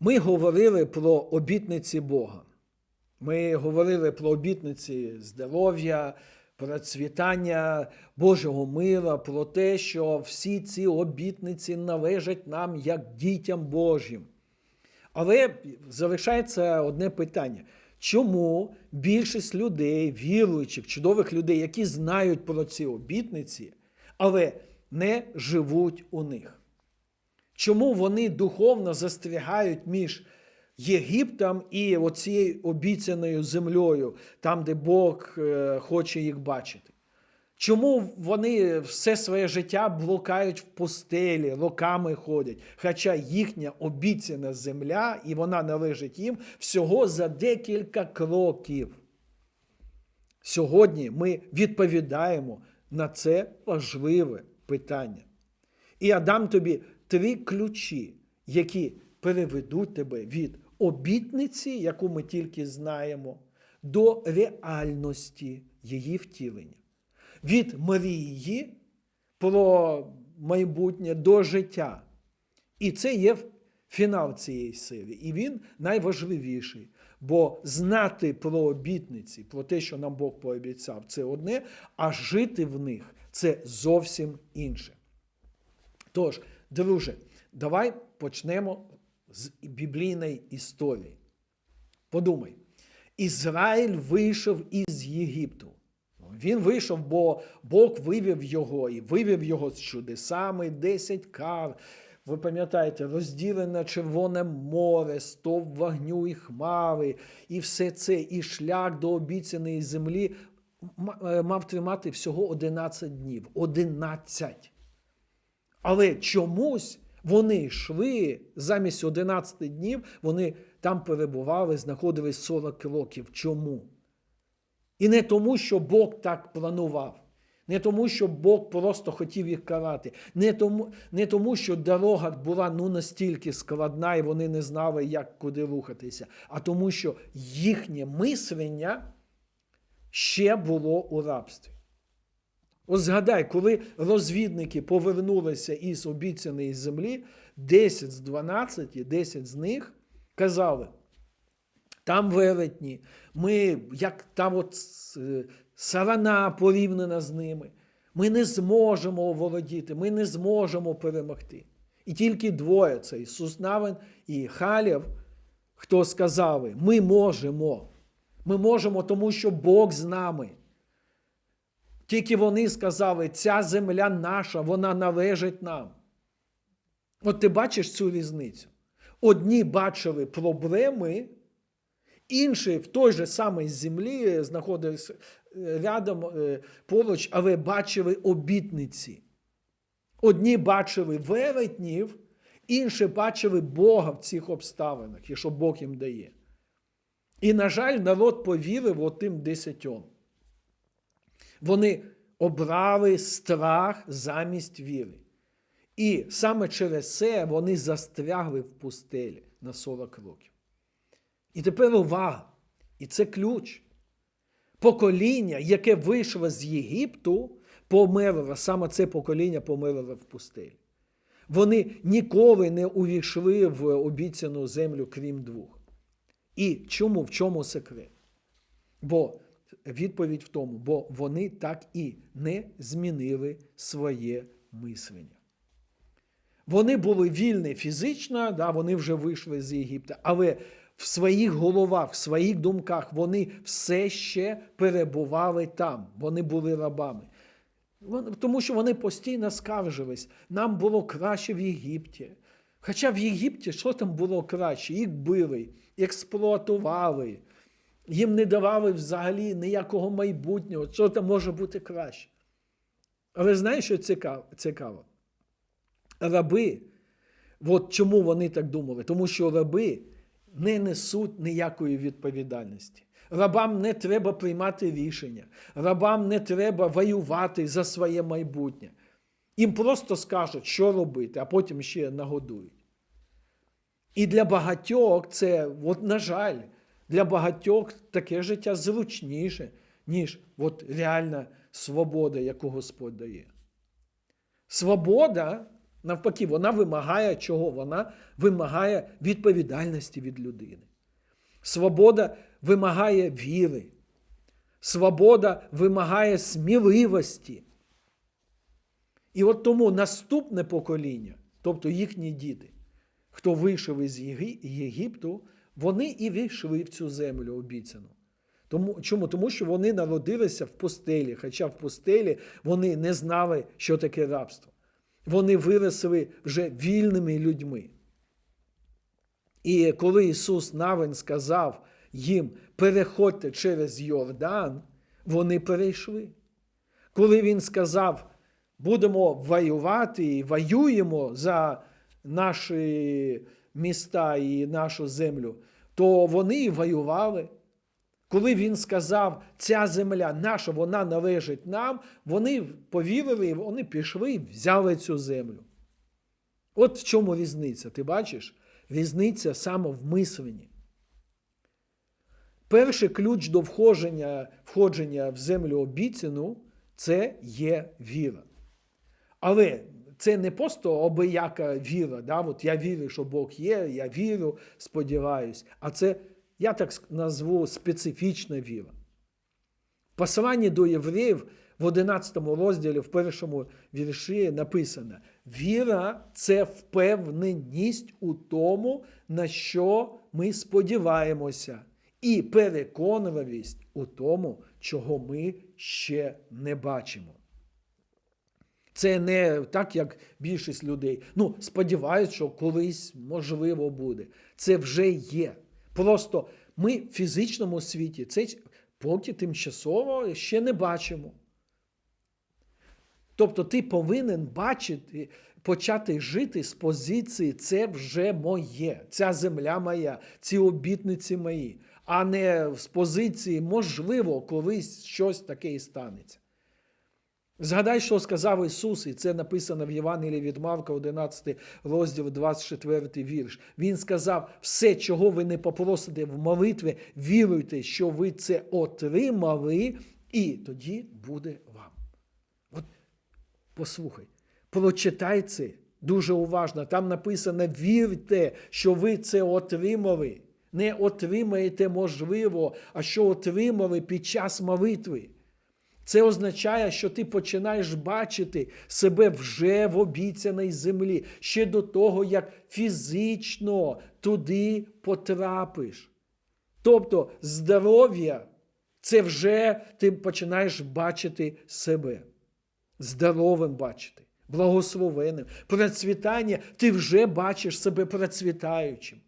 Ми говорили про обітниці Бога. Ми говорили про обітниці здоров'я, процвітання Божого мира, про те, що всі ці обітниці належать нам як дітям Божим. Але залишається одне питання: чому більшість людей, віруючих, чудових людей, які знають про ці обітниці, але не живуть у них? Чому вони духовно застрягають між Єгиптом і оцією обіцяною землею, там, де Бог е, хоче їх бачити? Чому вони все своє життя блукають в пустелі, роками ходять, хоча їхня обіцяна земля, і вона належить їм всього за декілька кроків? Сьогодні ми відповідаємо на це важливе питання. І я дам тобі три ключі, які переведуть тебе від обітниці, яку ми тільки знаємо, до реальності її втілення. Від мрії про майбутнє до життя. І це є фінал цієї сили. І він найважливіший. Бо знати про обітниці, про те, що нам Бог пообіцяв, це одне, а жити в них це зовсім інше. Тож, друже, давай почнемо з біблійної історії. Подумай, Ізраїль вийшов із Єгипту. Він вийшов, бо Бог вивів його і вивів його з чудесами, 10 кар. Ви пам'ятаєте, розділене Червоне море, стовп вогню і хмари, і все це, і шлях до обіцяної землі мав тримати всього 11 днів. 11. Але чомусь вони йшли замість 11 днів, вони там перебували, знаходились 40 років. Чому? І не тому, що Бог так планував, не тому, що Бог просто хотів їх карати, не тому, не тому що дорога була ну настільки складна, і вони не знали, як куди рухатися, а тому, що їхнє мислення ще було у рабстві. Ось згадай, коли розвідники повернулися із обіцяної землі, 10 з 12, 10 з них казали, там велетні, ми, як та от сарана порівняна з ними, ми не зможемо оволодіти, ми не зможемо перемогти. І тільки двоє це Ісус Навин і Халєв, хто сказали, ми можемо. Ми можемо, тому що Бог з нами. Тільки вони сказали, ця земля наша, вона належить нам. От ти бачиш цю різницю. Одні бачили проблеми, інші в той же самій землі знаходилися рядом поруч, але бачили обітниці. Одні бачили велетнів, інші бачили Бога в цих обставинах, і що Бог їм дає. І, на жаль, народ повірив отим десятьом. Вони обрали страх замість віри. І саме через це вони застрягли в пустелі на 40 років. І тепер увага! І це ключ. Покоління, яке вийшло з Єгипту, померло, саме це покоління померло в пустелі. Вони ніколи не увійшли в обіцяну землю, крім двох. І чому? В чому секрет? Бо відповідь в тому, бо вони так і не змінили своє мислення. Вони були вільні фізично, да, вони вже вийшли з Єгипта, але в своїх головах, в своїх думках вони все ще перебували там, вони були рабами. Тому що вони постійно скаржились, нам було краще в Єгипті. Хоча в Єгипті що там було краще? Їх били, експлуатували, їм не давали взагалі ніякого майбутнього, що там може бути краще. Але знаєш, що цікаво? Раби, от чому вони так думали? Тому що раби не несуть ніякої відповідальності. Рабам не треба приймати рішення, рабам не треба воювати за своє майбутнє. Їм просто скажуть, що робити, а потім ще нагодують. І для багатьох це, от, на жаль, для багатьох таке життя зручніше, ніж от реальна свобода, яку Господь дає. Свобода Навпаки, вона вимагає чого? Вона вимагає відповідальності від людини. Свобода вимагає віри. Свобода вимагає сміливості. І от тому наступне покоління, тобто їхні діти, хто вийшов із Єгипту, вони і війшли в цю землю обіцяну. Тому, чому? Тому що вони народилися в пустелі, хоча в пустелі вони не знали, що таке рабство. Вони виросли вже вільними людьми. І коли Ісус Навин сказав їм переходьте через Йордан, вони перейшли. Коли Він сказав, будемо воювати і воюємо за наші міста і нашу землю, то вони і воювали. Коли він сказав, ця земля наша, вона належить нам, вони повірили, вони пішли і взяли цю землю. От в чому різниця, ти бачиш? Різниця саме в мисленні. Перший ключ до входження, входження в землю обіцяну це є віра. Але це не просто обияка віра. Да? От я вірю, що Бог є, я вірю, сподіваюсь. А це, я так назву, специфічна віра. В посланні до євреїв в 11 розділі, в першому вірші написано: віра це впевненість у тому, на що ми сподіваємося, і переконливість у тому, чого ми ще не бачимо. Це не так, як більшість людей. Ну, сподіваюся, що колись можливо буде. Це вже є. Просто ми в фізичному світі це поки тимчасово ще не бачимо. Тобто ти повинен бачити, почати жити з позиції це вже моє, ця земля моя, ці обітниці мої, а не з позиції можливо, колись щось таке і станеться. Згадай, що сказав Ісус, і це написано в Євангелії від Марка, 11 розділ, 24 вірш. Він сказав: все, чого ви не попросите в молитві, віруйте, що ви це отримали, і тоді буде вам. От послухай, прочитай це дуже уважно. Там написано: вірте, що ви це отримали. Не отримаєте можливо, а що отримали під час молитви. Це означає, що ти починаєш бачити себе вже в обіцяній землі, ще до того, як фізично туди потрапиш. Тобто здоров'я це вже ти починаєш бачити себе. Здоровим бачити, благословенним. Процвітання ти вже бачиш себе процвітаючим.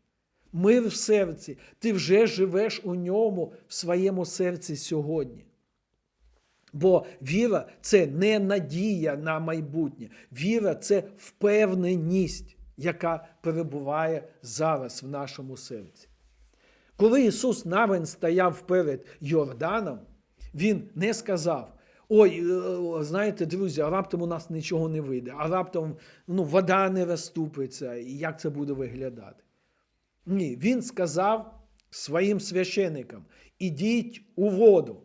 Мир в серці, ти вже живеш у ньому в своєму серці сьогодні. Бо віра це не надія на майбутнє. Віра це впевненість, яка перебуває зараз в нашому серці. Коли Ісус Навин стояв перед Йорданом, Він не сказав: Ой, е, знаєте, друзі, а раптом у нас нічого не вийде, а раптом ну, вода не розступиться, і як це буде виглядати. Ні, Він сказав своїм священикам: ідіть у воду.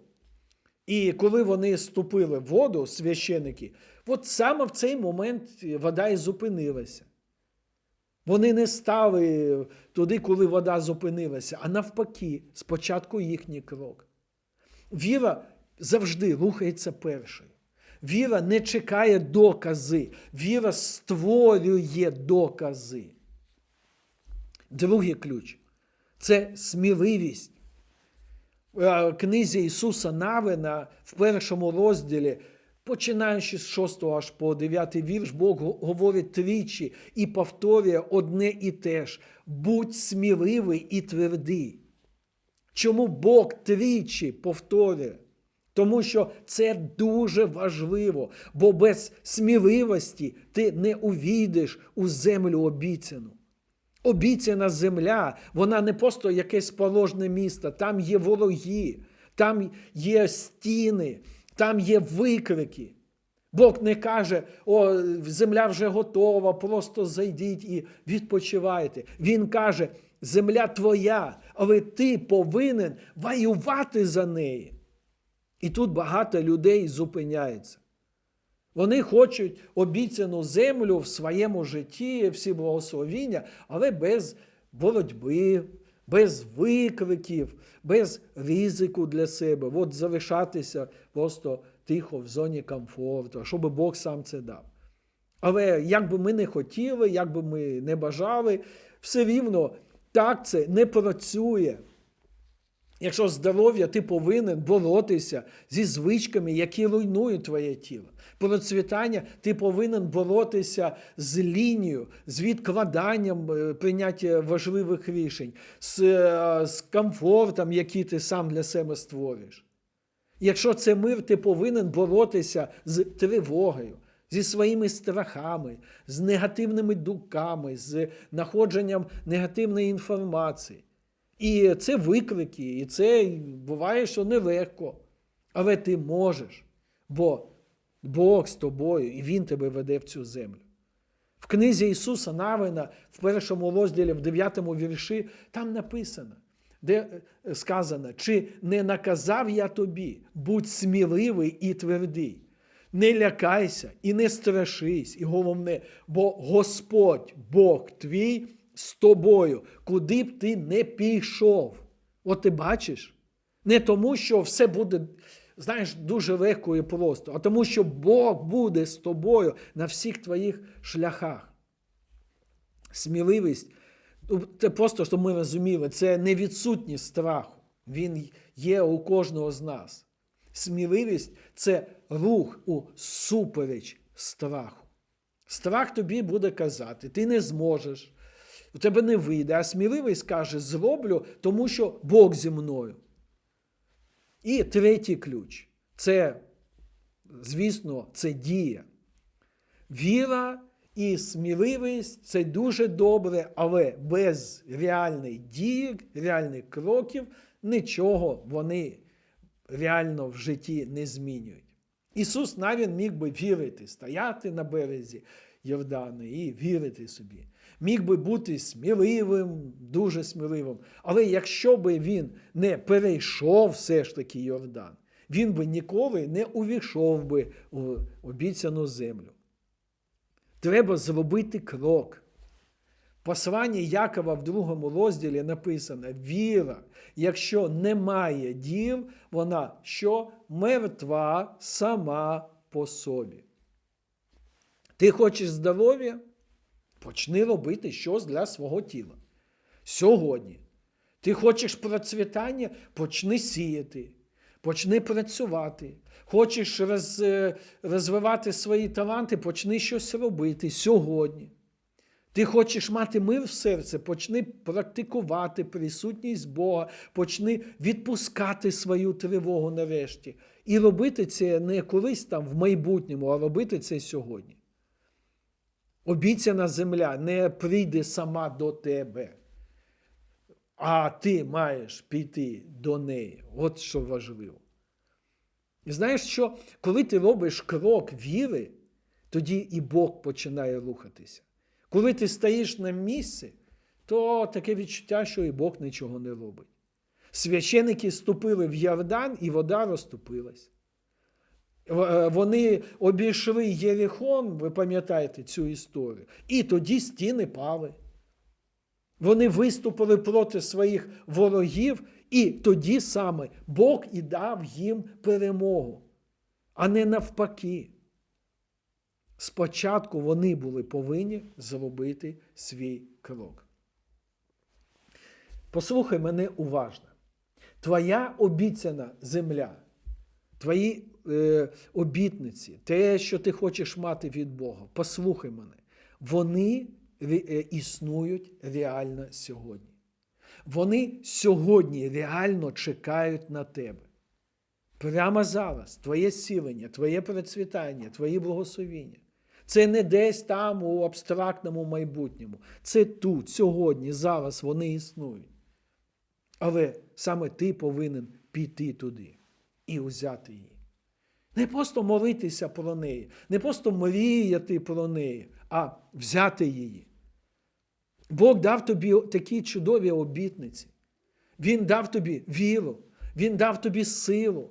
І коли вони ступили в воду, священики, от саме в цей момент вода і зупинилася. Вони не стали туди, коли вода зупинилася, а навпаки, спочатку їхній крок. Віра завжди рухається першою. Віра не чекає докази, віра створює докази. Другий ключ це сміливість. В книзі Ісуса Навина в першому розділі, починаючи з 6 аж по 9 вірш, Бог говорить тричі і повторює одне і те ж: будь сміливий і твердий. Чому Бог тричі повторює? Тому що це дуже важливо, бо без сміливості ти не увійдеш у землю обіцяну. Обіцяна земля, вона не просто якесь порожне місто, там є вороги, там є стіни, там є викрики. Бог не каже, о, земля вже готова, просто зайдіть і відпочивайте. Він каже, земля твоя, але ти повинен воювати за неї. І тут багато людей зупиняється. Вони хочуть обіцяну землю в своєму житті, всі благословіння, але без боротьби, без викликів, без ризику для себе. От залишатися просто тихо в зоні комфорту, щоб Бог сам це дав. Але як би ми не хотіли, як би ми не бажали, все рівно так це не працює. Якщо здоров'я, ти повинен боротися зі звичками, які руйнують твоє тіло. Процвітання ти повинен боротися з лінією, з відкладанням е, прийняття важливих рішень, з, е, з комфортом, який ти сам для себе створюєш. Якщо це мир, ти повинен боротися з тривогою, зі своїми страхами, з негативними думками, з находженням негативної інформації. І це виклики, і це буває, що нелегко. Але ти можеш, бо Бог з тобою, і Він тебе веде в цю землю. В книзі Ісуса Навина, в першому розділі, в дев'ятому вірші, там написано, де е, сказано, чи не наказав я тобі, будь сміливий і твердий. Не лякайся і не страшись, і головне, бо Господь, Бог твій з тобою, куди б ти не пішов. От ти бачиш? Не тому, що все буде, знаєш, дуже легко і просто, а тому, що Бог буде з тобою на всіх твоїх шляхах. Сміливість, ну, це просто, щоб ми розуміли, це не відсутність страху. Він є у кожного з нас. Сміливість це рух у супереч страху. Страх тобі буде казати, ти не зможеш, у тебе не вийде, а сміливість каже, зроблю, тому що Бог зі мною. І третій ключ це, звісно, це дія. Віра і сміливість це дуже добре, але без реальної дії, реальних кроків нічого вони реально в житті не змінюють. Ісус навіть міг би вірити, стояти на березі Йордани і вірити собі. Міг би бути сміливим, дуже сміливим. Але якщо би він не перейшов все ж таки Йордан, він би ніколи не увійшов би у обіцяну землю. Треба зробити крок. Посланні Якова в другому розділі написано: віра, якщо немає діл, вона що мертва сама по собі. Ти хочеш здоров'я? Почни робити щось для свого тіла. Сьогодні. Ти хочеш процвітання? Почни сіяти, почни працювати. Хочеш роз, е, розвивати свої таланти, почни щось робити сьогодні. Ти хочеш мати мир в серці, почни практикувати присутність Бога, почни відпускати свою тривогу нарешті. І робити це не колись там в майбутньому, а робити це сьогодні. Обіцяна земля не прийде сама до тебе, а ти маєш піти до неї. От що важливо. І знаєш що, коли ти робиш крок віри, тоді і Бог починає рухатися. Коли ти стоїш на місці, то таке відчуття, що і Бог нічого не робить. Священики ступили в Йордан, і вода розступилась. Е, вони обійшли Єрихон, ви пам'ятаєте цю історію, і тоді стіни пали. Вони виступили проти своїх ворогів, і тоді саме Бог і дав їм перемогу, а не навпаки. Спочатку вони були повинні зробити свій крок. Послухай мене уважно. Твоя обіцяна земля, твої е, обітниці, те, що ти хочеш мати від Бога, послухай мене, вони е, існують реально сьогодні. Вони сьогодні реально чекають на тебе. Прямо зараз твоє сілення, твоє процвітання, твої благословіння. Це не десь там у абстрактному майбутньому. Це тут, сьогодні, зараз вони існують. Але саме ти повинен піти туди і взяти її. Не просто молитися про неї, не просто мріяти про неї, а взяти її. Бог дав тобі такі чудові обітниці. Він дав тобі віру, Він дав тобі силу.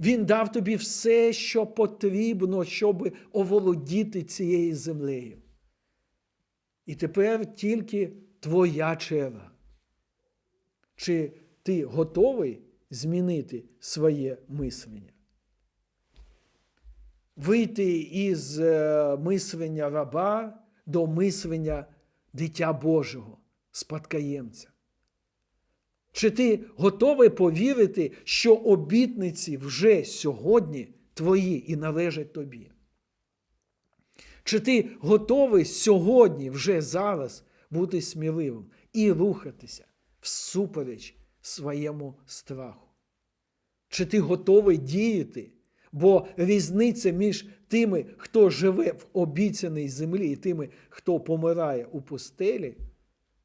Він дав тобі все, що потрібно, щоб оволодіти цією землею. І тепер тільки твоя черга. Чи ти готовий змінити своє мислення? Вийти із е, мислення раба до мислення дитя Божого, спадкоємця? Чи ти готовий повірити, що обітниці вже сьогодні твої і належать тобі? Чи ти готовий сьогодні, вже зараз, бути сміливим і рухатися всупереч своєму страху? Чи ти готовий діяти? Бо різниця між тими, хто живе в обіцяній землі, і тими, хто помирає у пустелі,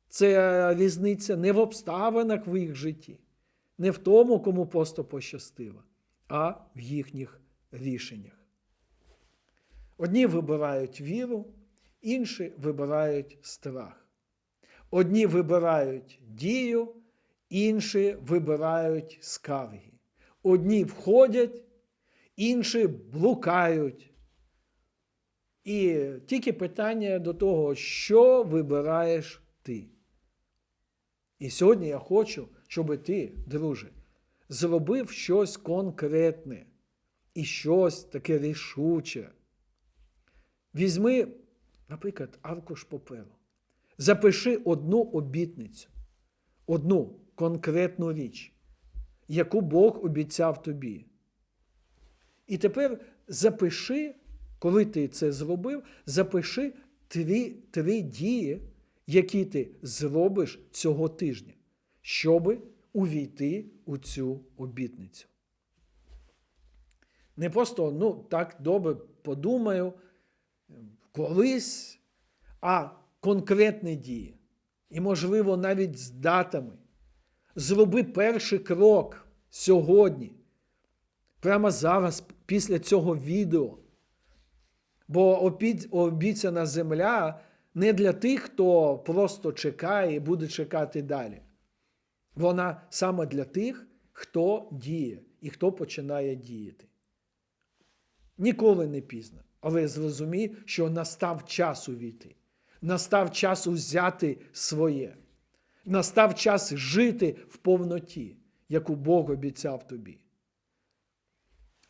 це різниця не в обставинах в їх житті, не в тому, кому просто пощастило, а в їхніх рішеннях. Одні вибирають віру, інші вибирають страх. Одні вибирають дію, інші вибирають скарги. Одні входять, інші блукають. І тільки питання до того, що вибираєш ти. І сьогодні я хочу, щоб ти, друже, зробив щось конкретне і щось таке рішуче. Візьми, наприклад, аркуш паперу. Запиши одну обітницю, одну конкретну річ, яку Бог обіцяв тобі. І тепер запиши, коли ти це зробив, запиши три, три дії, які ти зробиш цього тижня, щоб увійти у цю обітницю. Не просто, ну, так добре подумаю, колись, а конкретні дії. І, можливо, навіть з датами. Зроби перший крок сьогодні, прямо зараз, після цього відео. Бо обіцяна земля не для тих, хто просто чекає і буде чекати далі. Вона саме для тих, хто діє і хто починає діяти. Ніколи не пізно. Але зрозумій, що настав час увійти. Настав час взяти своє. Настав час жити в повноті, яку Бог обіцяв тобі.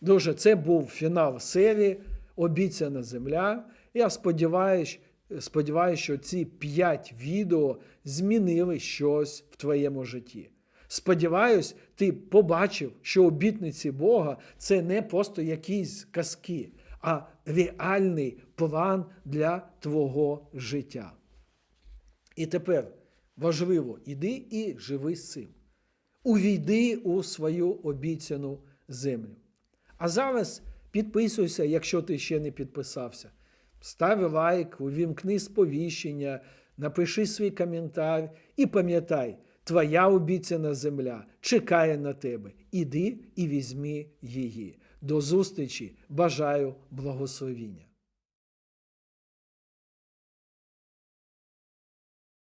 Друже, це був фінал серії Обіцяна земля. Я сподіваюся, сподіваюся, що ці п'ять відео змінили щось в твоєму житті. Сподіваюсь, ти побачив, що обітниці Бога це не просто якісь казки, а реальний план для твого життя. І тепер важливо, іди і живи з цим. Увійди у свою обіцяну землю. А зараз підписуйся, якщо ти ще не підписався. Став лайк, увімкни сповіщення, напиши свій коментар і пам'ятай, твоя обіцяна земля чекає на тебе. Іди і візьми її. До зустрічі! Бажаю благословіння!